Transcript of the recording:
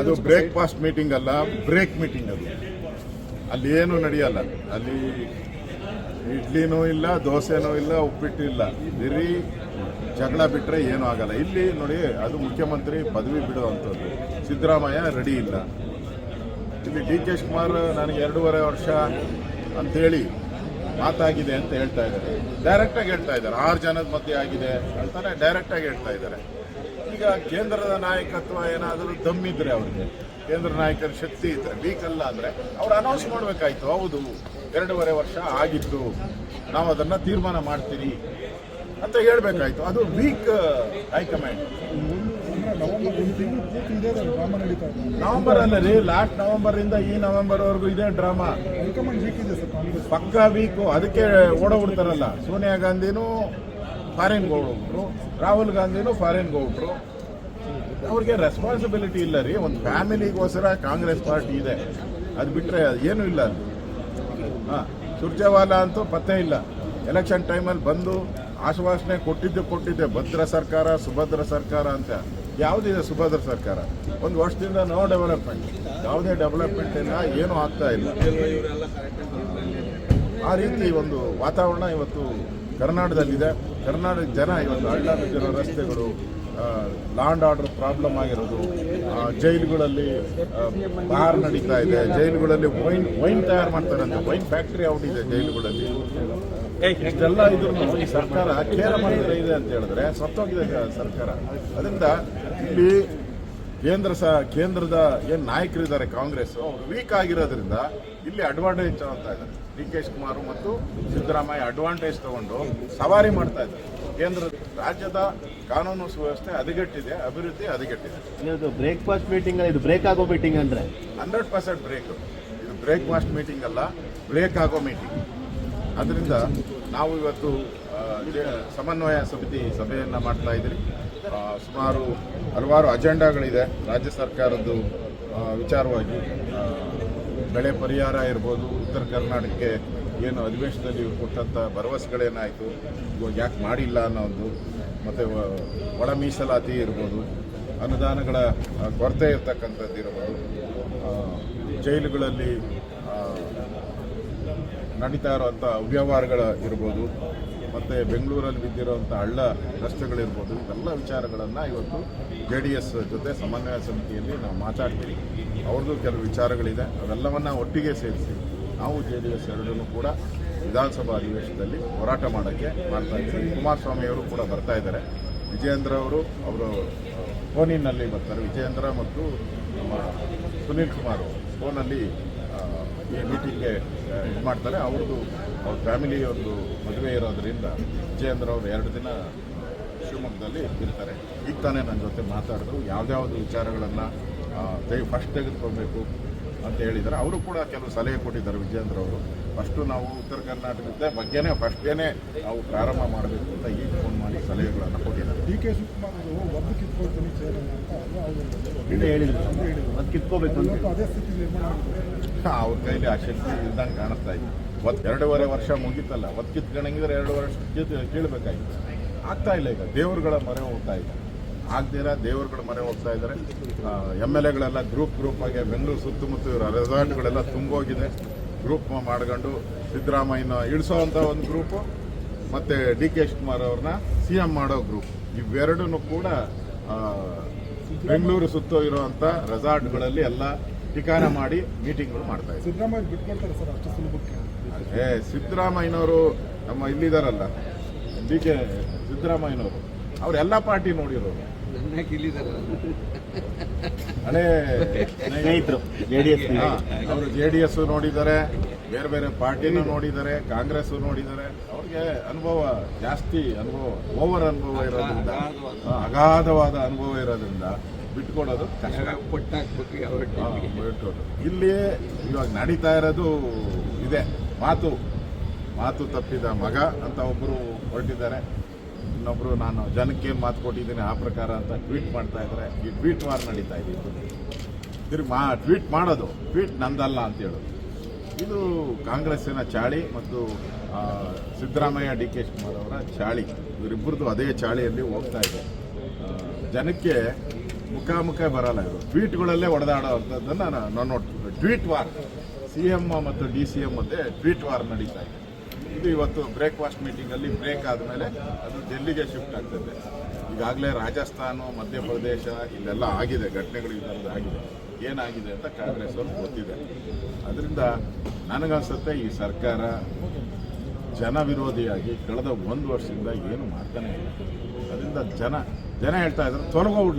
ಅದು breakfast meeting ಅಲ್ಲ break meeting ಅದು. ಅಲ್ಲಿ ಏನು ನಡೆಯಲ್ಲ. ಅಲ್ಲಿ ಇಡ್ಲಿನೂ ಇಲ್ಲ ದೋಸೆನೂ ಇಲ್ಲ ಉಪ್ಪಿಟ್ಟು ಇಲ್ಲ ಬರೀ ಜಗಳ ಬಿಟ್ಟರೆ ಏನೂ ಆಗಲ್ಲ. ಇಲ್ಲಿ ನೋಡಿ ಅದು ಮುಖ್ಯಮಂತ್ರಿ ಪದವಿ ಬಿಡುವಂಥದ್ದು. ಸಿದ್ದರಾಮಯ್ಯ ರೆಡಿ ಇಲ್ಲ. ಇಲ್ಲಿ ಡಿ ಕೆ ಶಿವಕುಮಾರ್ ನನಗೆ ಎರಡೂವರೆ ವರ್ಷ ಅಂಥೇಳಿ ಮಾತಾಗಿದೆ ಅಂತ ಹೇಳ್ತಾ ಇದ್ದಾರೆ. ಡೈರೆಕ್ಟಾಗಿ ಹೇಳ್ತಾ ಇದ್ದಾರೆ. ಆರು ಜನದ ಮಧ್ಯೆ ಆಗಿದೆ ಅಂತಾನೆ ಡೈರೆಕ್ಟಾಗಿ ಹೇಳ್ತಾ ಇದ್ದಾರೆ. ಈಗ ಕೇಂದ್ರದ ನಾಯಕತ್ವ ಏನಾದರೂ ದಮ್ಮಿದ್ರೆ ಅವ್ರಿಗೆ, ಕೇಂದ್ರ ನಾಯಕರ ಶಕ್ತಿ ಇದ್ರೆ ವೀಕ್ ಅಲ್ಲ ಅಂದ್ರೆ ಅವ್ರು ಅನೌನ್ಸ್ ಮಾಡಬೇಕಾಯ್ತು. ಹೌದು, ಎರಡೂವರೆ ವರ್ಷ ಆಗಿತ್ತು. ನಾವು ಅದನ್ನ ತೀರ್ಮಾನ ಮಾಡ್ತೀರಿ ಅಂತ ಹೇಳ್ಬೇಕಾಯ್ತು. ಅದು ವೀಕ್ ಹೈಕಮಾಂಡ್. ನವೆಂಬರ್ ಅಲ್ಲ ರೀ ಲಾಸ್ಟ್ ನವೆಂಬರ್ ಇಂದ ಈ ನವೆಂಬರ್ ವರೆಗೂ ಇದೆ ಡ್ರಾಮಾ. ಪಕ್ಕಾ ವೀಕು ಅದಕ್ಕೆ ಓಡೋಗ್ಬಿಡ್ತಾರಲ್ಲ ಸೋನಿಯಾ ಗಾಂಧಿನೂ ಫಾರಿನ್ಗೆ ಹೋಗ್ಬಿಟ್ರು ರಾಹುಲ್ ಗಾಂಧಿನೂ ಫಾರಿನ್ಗೆ ಹೋಗ್ಬಿಟ್ರು. ಅವ್ರಿಗೆ ರೆಸ್ಪಾನ್ಸಿಬಿಲಿಟಿ ಇಲ್ಲ ರೀ. ಒಂದು ಫ್ಯಾಮಿಲಿಗೋಸ್ಕರ ಕಾಂಗ್ರೆಸ್ ಪಾರ್ಟಿ ಇದೆ. ಅದು ಬಿಟ್ಟರೆ ಏನೂ ಇಲ್ಲ ಅಲ್ಲಿ. ಹಾಂ, ಸುರ್ಜೇವಾಲ ಅಂತೂ ಪತ್ತೆ ಇಲ್ಲ. ಎಲೆಕ್ಷನ್ ಟೈಮಲ್ಲಿ ಬಂದು ಆಶ್ವಾಸನೆ ಕೊಟ್ಟಿದ್ದು ಕೊಟ್ಟಿದ್ದೆ. ಭದ್ರ ಸರ್ಕಾರ, ಸುಭದ್ರ ಸರ್ಕಾರ ಅಂತ. ಯಾವುದಿದೆ ಸುಭದ್ರ ಸರ್ಕಾರ? ಒಂದು ವರ್ಷದಿಂದ ನೋ ಡೆವಲಪ್ಮೆಂಟ್ ಯಾವುದೇ ಡೆವಲಪ್ಮೆಂಟ್ ಇಲ್ಲ, ಏನೂ ಆಗ್ತಾ ಇಲ್ಲ. ಆ ರೀತಿ ಒಂದು ವಾತಾವರಣ ಇವತ್ತು ಕರ್ನಾಟಕದಲ್ಲಿದೆ. ಕರ್ನಾಟಕ ಜನ ಇವತ್ತು ಹಳ್ಳ ರಸ್ತೆಗಳು ಲಾಂಡ್ ಆರ್ಡರ್ ಪ್ರಾಬ್ಲಮ್ ಆಗಿರೋದು ಜೈಲುಗಳಲ್ಲಿ ಬಾರ್ ನಡೀತಾ ಇದೆ ಜೈಲುಗಳಲ್ಲಿ ವೈನ್ ವೈನ್ ತಯಾರು ಮಾಡ್ತಾರಂತೆ ವೈನ್ ಫ್ಯಾಕ್ಟ್ರಿ ಔಟ್ ಇದೆ ಜೈಲುಗಳಲ್ಲಿ. ಇಷ್ಟೆಲ್ಲ ಇದ್ರೂ ಈ ಸರ್ಕಾರ ಕೇರ ಮಾಡಿದ್ರೆ ಇದೆ ಅಂತ ಹೇಳಿದ್ರೆ ಸತ್ತೋಗಿದೆ ಸರ್ಕಾರ. ಅದರಿಂದ ಇಲ್ಲಿ ಕೇಂದ್ರ ಸ ಕೇಂದ್ರದ ಏನು ನಾಯಕರಿದ್ದಾರೆ ಕಾಂಗ್ರೆಸ್ ಅವರು ವೀಕ್ ಆಗಿರೋದ್ರಿಂದ ಇಲ್ಲಿ ಅಡ್ವಾಂಟೇಜ್ ತಗೊಳ್ತಾ ಇದ್ದಾರೆ. ಡಿ ಕೆ ಶಿವಕುಮಾರ್ ಮತ್ತು ಸಿದ್ದರಾಮಯ್ಯ ಅಡ್ವಾಂಟೇಜ್ ತಗೊಂಡು ಸವಾರಿ ಮಾಡ್ತಾ ಇದ್ದಾರೆ. ಕೇಂದ್ರ ರಾಜ್ಯದ ಕಾನೂನು ಸುವ್ಯವಸ್ಥೆ ಹದಗೆಟ್ಟಿದೆ ಅಭಿವೃದ್ಧಿ ಹದಗೆಟ್ಟಿದೆ. ಇದು ಬ್ರೇಕ್ಫಾಸ್ಟ್ ಮೀಟಿಂಗ್ ಇದು ಬ್ರೇಕ್ ಆಗೋ ಮೀಟಿಂಗ್ ಅಂದ್ರೆ? ಹಂಡ್ರೆಡ್ ಪರ್ಸೆಂಟ್ ಬ್ರೇಕ್ ಇದು ಬ್ರೇಕ್ ಫಾಸ್ಟ್ ಮೀಟಿಂಗ್ ಅಲ್ಲ ಬ್ರೇಕ್ ಆಗೋ ಮೀಟಿಂಗ್ ಅದರಿಂದ ನಾವು ಇವತ್ತು ಸಮನ್ವಯ ಸಮಿತಿ ಸಭೆಯನ್ನು ಮಾಡ್ತಾ ಇದ್ದೀವಿ ಆ, ಸುಮಾರು ಹಲವಾರು ಅಜೆಂಡಾಗಳಿದೆ. ರಾಜ್ಯ ಸರ್ಕಾರದ್ದು ವಿಚಾರವಾಗಿ ಬೆಳೆ ಪರಿಹಾರ ಇರ್ಬೋದು ಉತ್ತರ ಕರ್ನಾಟಕಕ್ಕೆ ಏನು ಅಧಿವೇಶನದಲ್ಲಿ ಕೊಟ್ಟಂಥ ಭರವಸೆಗಳೇನಾಯಿತು? ಯಾಕೆ ಮಾಡಿಲ್ಲ ಅನ್ನೋ ಒಂದು ಮತ್ತು ಒಳ ಮೀಸಲಾತಿ ಇರ್ಬೋದು, ಅನುದಾನಗಳ ಕೊರತೆ ಇರತಕ್ಕಂಥದ್ದು ಇರ್ಬೋದು ಜೈಲುಗಳಲ್ಲಿ ನಡೀತಾ ಇರುವಂಥ ಅವ್ಯವಹಾರಗಳ ಇರ್ಬೋದು, ಮತ್ತು ಬೆಂಗಳೂರಲ್ಲಿ ಬಿದ್ದಿರುವಂಥ ಹಳ್ಳ ರಸ್ತೆಗಳಿರ್ಬೋದು ಇವೆಲ್ಲ ವಿಚಾರಗಳನ್ನು ಇವತ್ತು ಜೆ ಡಿ ಎಸ್ ಜೊತೆ ಸಮನ್ವಯ ಸಮಿತಿಯಲ್ಲಿ ನಾವು ಮಾತಾಡ್ತೀವಿ. ಅವ್ರದ್ದು ಕೆಲವು ವಿಚಾರಗಳಿದೆ, ಅವೆಲ್ಲವನ್ನು ಒಟ್ಟಿಗೆ ಸೇರಿಸಿ. ನಾವು ಜೆ ಡಿ ಎಸ್ ಎರಡನ್ನೂ ಕೂಡ ವಿಧಾನಸಭಾ ಅಧಿವೇಶನದಲ್ಲಿ ಹೋರಾಟ ಮಾಡೋಕ್ಕೆ ಮಾಡ್ತಾ ಇದ್ದೀವಿ. ಕುಮಾರಸ್ವಾಮಿ ಅವರು ಕೂಡ ಬರ್ತಾ ಇದ್ದಾರೆ. ವಿಜಯೇಂದ್ರ ಅವರು ಅವರು ಫೋನಿನಲ್ಲಿ ಬರ್ತಾರೆ. ವಿಜಯೇಂದ್ರ ಮತ್ತು ನಮ್ಮ ಸುನೀಲ್ ಕುಮಾರ್ ಫೋನಲ್ಲಿ ಈ ಮೀಟಿಂಗ್ಗೆ ಇದು ಮಾಡ್ತಾರೆ. ಅವ್ರದ್ದು, ಅವ್ರ ಫ್ಯಾಮಿಲಿ ಒಂದು ಮದುವೆ ಇರೋದ್ರಿಂದ ವಿಜಯೇಂದ್ರ ಅವರು ಎರಡು ದಿನ ಶಿವಮೊಗ್ಗದಲ್ಲಿ ಇರ್ತಾರೆ. ಈಗ ತಾನೇ ನನ್ನ ಜೊತೆ ಮಾತಾಡಿದ್ರು. ಯಾವ್ದ್ಯಾವ್ದು ವಿಚಾರಗಳನ್ನು ತೆಗೆ ಫಸ್ಟ್ ತೆಗೆದುಕೊಳ್ಬೇಕು. ಅಂತ ಹೇಳಿದ್ದಾರೆ. ಅವರು ಕೂಡ ಕೆಲವು ಸಲಹೆ ಕೊಟ್ಟಿದ್ದಾರೆ ವಿಜಯೇಂದ್ರ ಅವರು. ಫಸ್ಟು ನಾವು ಉತ್ತರ ಕರ್ನಾಟಕದ ಬಗ್ಗೆನೇ ಫಸ್ಟೇನೆ ನಾವು ಪ್ರಾರಂಭ ಮಾಡಬೇಕು ಅಂತ ಈಗ ಫೋನ್ ಮಾಡಿ ಸಲಹೆಗಳನ್ನು ಕೊಟ್ಟಿದ್ದಾರೆ. ಡಿ ಕೆ ಶಿವಕುಮಾರ್ ಅವರು ಒದ್ದು ಕಿತ್ಕೊಳ್ತೀನಿ ಚೇರನ್ನ ಅಂತ ಅದು ಅವರು ಹಿಂದೆ ಹೇಳಿದ್ರು. ಅದು ಕಿತ್ಕೋಬೇಕು ಅಂತ. ಅದೇ ಸ್ಥಿತಿ ನಿರ್ಮಾಣ ಆಗಿದೆ ಅವ್ರ ಕೈಲಿ ಆ ಶಕ್ತಿ ಇಲ್ದಂಗೆ ಕಾಣಿಸ್ತಾ ಇದೆ. ಒತ್ತು ಎರಡೂವರೆ ವರ್ಷ ಮುಗಿತಲ್ಲ ಒತ್ತು ಕಿತ್ಕೊಂಡಂಗಿದ್ರೆ ಎರಡು ವರ್ಷ ಕಿತ್ ಕೀಳ್ಬೇಕಾಗಿತ್ತು ಆಗ್ತಾ ಇಲ್ಲ ಈಗ ದೇವರುಗಳ ಮೊರೆ ಹೋಗ್ತಾ ಇದೆ. ಆಗ್ದಿರ ದೇವರುಗಳು ಮರೆ ಹೋಗ್ತಾ ಇದ್ದಾರೆ ಎಂ ಎಲ್ ಎಗಳೆಲ್ಲ ಗ್ರೂಪ್ ಗ್ರೂಪ್ ಆಗಿ ಬೆಂಗಳೂರು ಸುತ್ತಮುತ್ತ ಇರೋ ರೆಸಾರ್ಟ್ಗಳೆಲ್ಲ ತುಂಬೋಗಿದೆ. ಗ್ರೂಪ್ ಮಾಡ್ಕೊಂಡು ಸಿದ್ದರಾಮಯ್ಯನ ಇಳಿಸೋವಂಥ ಒಂದು ಗ್ರೂಪು ಮತ್ತು ಡಿ ಕೆ ಶಿವಕುಮಾರ್ ಅವ್ರನ್ನ ಸಿ ಎಂ ಮಾಡೋ ಗ್ರೂಪ್ ಇವೆರಡೂ ಕೂಡ ಬೆಂಗಳೂರು ಸುತ್ತ ಇರುವಂಥ ರೆಸಾರ್ಟ್ಗಳಲ್ಲಿ ಎಲ್ಲ ಠಿಕಾಣ ಮಾಡಿ ಮೀಟಿಂಗ್ಗಳು ಮಾಡ್ತಾ ಇದ್ದಾರೆ. ಏ ಸಿದ್ದರಾಮಯ್ಯನವರು ನಮ್ಮ ಇಲ್ಲಿದಾರಲ್ಲ ಡಿ ಕೆ ಸಿದ್ದರಾಮಯ್ಯನವರು ಅವ್ರು ಎಲ್ಲ ಪಾರ್ಟಿ ನೋಡಿರೋರು. ಹಳೇ ಸ್ನೇಹಿತರು ಜೆ ಡಿ ಎಸ್ ಅವರು ಜೆ ಡಿ ಎಸ್ ನೋಡಿದ್ದಾರೆ ಬೇರೆ ಬೇರೆ ಪಾರ್ಟಿನೂ ನೋಡಿದ್ದಾರೆ ಕಾಂಗ್ರೆಸ್ ನೋಡಿದ್ದಾರೆ. ಅವ್ರಿಗೆ ಅನುಭವ ಜಾಸ್ತಿ ಅನುಭವ ಓವರ್ ಅನುಭವ ಇರೋದ್ರಿಂದ ಅಗಾಧವಾದ. ಅನುಭವ ಇರೋದ್ರಿಂದ ಬಿಟ್ಕೊಡೋದು ಬಿಟ್ಕೊಡೋದು. ಇಲ್ಲಿ ಇವಾಗ ನಡೀತಾ ಇರೋದು ಇದೆ. ಮಾತು ಮಾತು ತಪ್ಪಿದ ಮಗ ಅಂತ ಒಬ್ಬರು ಹೊರಟಿದ್ದಾರೆ. ಇನ್ನೊಬ್ರು ನಾನು ಜನಕ್ಕೆ ಮಾತು ಕೊಟ್ಟಿದ್ದೀನಿ ಆ ಪ್ರಕಾರ ಅಂತ ಟ್ವೀಟ್ ಮಾಡ್ತಾ ಇದ್ದಾರೆ ಈ ಟ್ವೀಟ್ ವಾರ್ ನಡೀತಾ ಇದೆ ತಿರುಗಿ ಮಾ, ಟ್ವೀಟ್ ಮಾಡೋದು, ಟ್ವೀಟ್ ನಂದಲ್ಲ ಅಂತ ಹೇಳೋದು ಇದು ಕಾಂಗ್ರೆಸ್ಸಿನ ಚಾಳಿ ಮತ್ತು ಸಿದ್ದರಾಮಯ್ಯ ಡಿ ಕೆ ಶಿವಕುಮಾರ್ ಅವರ ಚಾಳಿ. ಇವರಿಬ್ಬರದ್ದು ಅದೇ ಚಾಳಿಯಲ್ಲಿ ಹೋಗ್ತಾ ಇದೆ. ಜನಕ್ಕೆ ಮುಖಾಮುಖ ಬರಲ್ಲ ಇದು. ಟ್ವೀಟ್ಗಳಲ್ಲೇ ಹೊಡೆದಾಡೋ ಅಂಥದ್ದನ್ನು ನಾನು ನೋಡ್ತೀನಿ. ಟ್ವೀಟ್ ವಾರ್, ಸಿ ಎಂ ಮತ್ತು ಡಿ ಸಿ ಎಂ ಮತ್ತೆ ಟ್ವೀಟ್ ವಾರ್ ನಡೀತಾ ಇದೆ. ಇದು ಇವತ್ತು ಬ್ರೇಕ್ಫಾಸ್ಟ್ ಮೀಟಿಂಗಲ್ಲಿ ಬ್ರೇಕ್ ಆದಮೇಲೆ ಅದು ಡೆಲ್ಲಿಗೆ ಶಿಫ್ಟ್ ಆಗ್ತದೆ. ಈಗಾಗಲೇ ರಾಜಸ್ಥಾನ, ಮಧ್ಯಪ್ರದೇಶ ಇಲ್ಲೆಲ್ಲ ಆಗಿದೆ, ಘಟನೆಗಳು ಇದರಲ್ಲಿ ಆಗಿದೆ. ಏನಾಗಿದೆ ಅಂತ ಕಾಂಗ್ರೆಸ್ ಅವರು ಗೊತ್ತಿದೆ. ಅದರಿಂದ ನನಗನ್ಸುತ್ತೆ ಈ ಸರ್ಕಾರ ಜನ ವಿರೋಧಿಯಾಗಿ ಕಳೆದ ಒಂದು ವರ್ಷದಿಂದ ಏನು ಮಾಡ್ತಾನೆ ಇಲ್ಲ. ಅದರಿಂದ ಜನ ಜನ ಹೇಳ್ತಾ ಇದ್ದಾರೆ ತೊಲಗೋಗ್ಲಿ